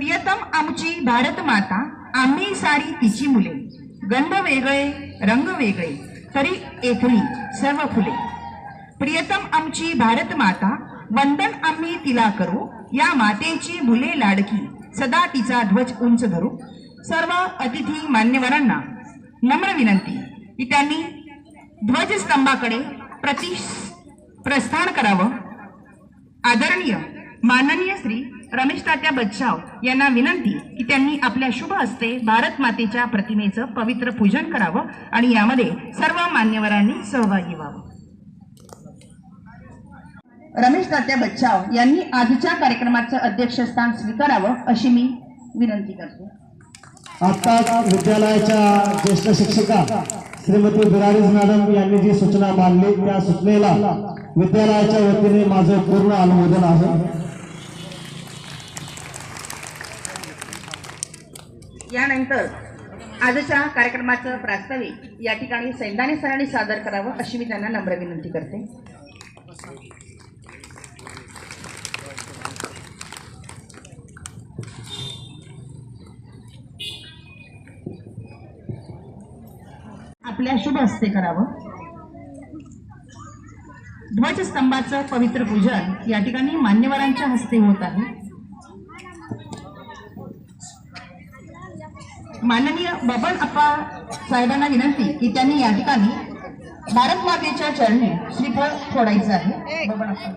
प्रियतम आमची भारत माता आम्ही सारी तिची मुले. गंध वेगळे रंग वेगळे तरी एकली सर्व फुले. प्रियतम आमची भारत माता वंदन आम्ही तिला करू. या मातेची मुले लाडकी सदा तिचा ध्वज उंच धरू. सर्व अतिथी मान्यवरांना नम्र विनंती. की त्यांनी ध्वजस्तंभाकडे प्रति प्रस्थान करावं. आदरणीय माननीय श्री रमेश तात्या बच्छाव यांना विनंती की त्यांनी आपल्या शुभ हस्ते भारत मातेच्या प्रतिमेचं पवित्र पूजन करावं आणि यामध्ये सर्व मान्यवरांनी सहभागी व्हावं. रमेश तात्या बच्छाव यांनी आजच्या कार्यक्रमाचं अध्यक्षस्थान स्वीकारावं अशी मी विनंती करते. आता विद्यालयाच्या ज्येष्ठ शिक्षिका श्रीमती बिरारीज मॅडम यांनी जी सूचना मांडली त्या सूचनेला विद्यालयाच्या वतीने माझं पूर्ण अनुमोदन आहे. यानंतर आजच्या कार्यक्रमाचं प्रास्ताविक या ठिकाणी सैंदाने सरांनी सादर करावं अशी मी त्यांना नम्र विनंती करते. आपल्या शुभ हस्ते करावं. ध्वजस्तंभाचं पवित्र पूजन या ठिकाणी मान्यवरांच्या हस्ते होत आहे. माननीय बबन अप्पा साहेबांना विनंती की त्यांनी या ठिकाणी भारत मातेच्या चरणी श्रीफळ फोडायचं आहे. बबन अप्पा.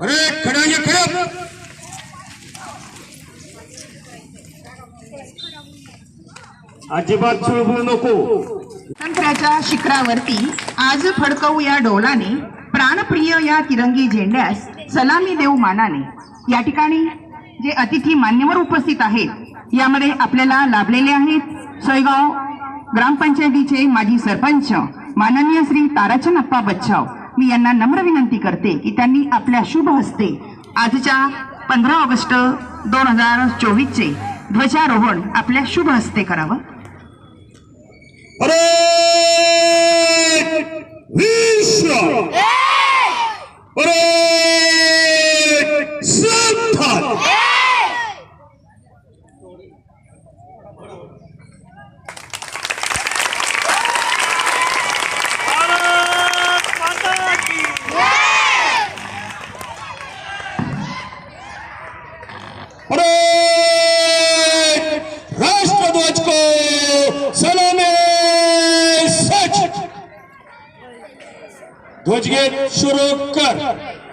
अरे खडाने खडक अजिबात चळवळू नको. स्वातंत्र्याच्या शिखरावरती आज फडकवू या डोलाने प्राणप्रिय या तिरंगी झेंड्यास सलामी देऊ मानाने. या ठिकाणी जे अतिथी मान्यवर उपस्थित आहेत यामध्ये आपल्याला लाभलेले आहेत सोयगाव ग्रामपंचायतीचे माजी सरपंच माननीय श्री ताराचंद अप्पा बच्छाव मी यांना नम्र विनंती करते की त्यांनी आपल्या शुभ हस्ते आजच्या पंधरा ऑगस्ट दोन हजार चोवीसचे ध्वजारोहण आपल्या शुभ हस्ते करावं. विश्व अरे संथान अरे राष्ट्रध्वज को सलामे सच ध्वजगीत सुरू कर.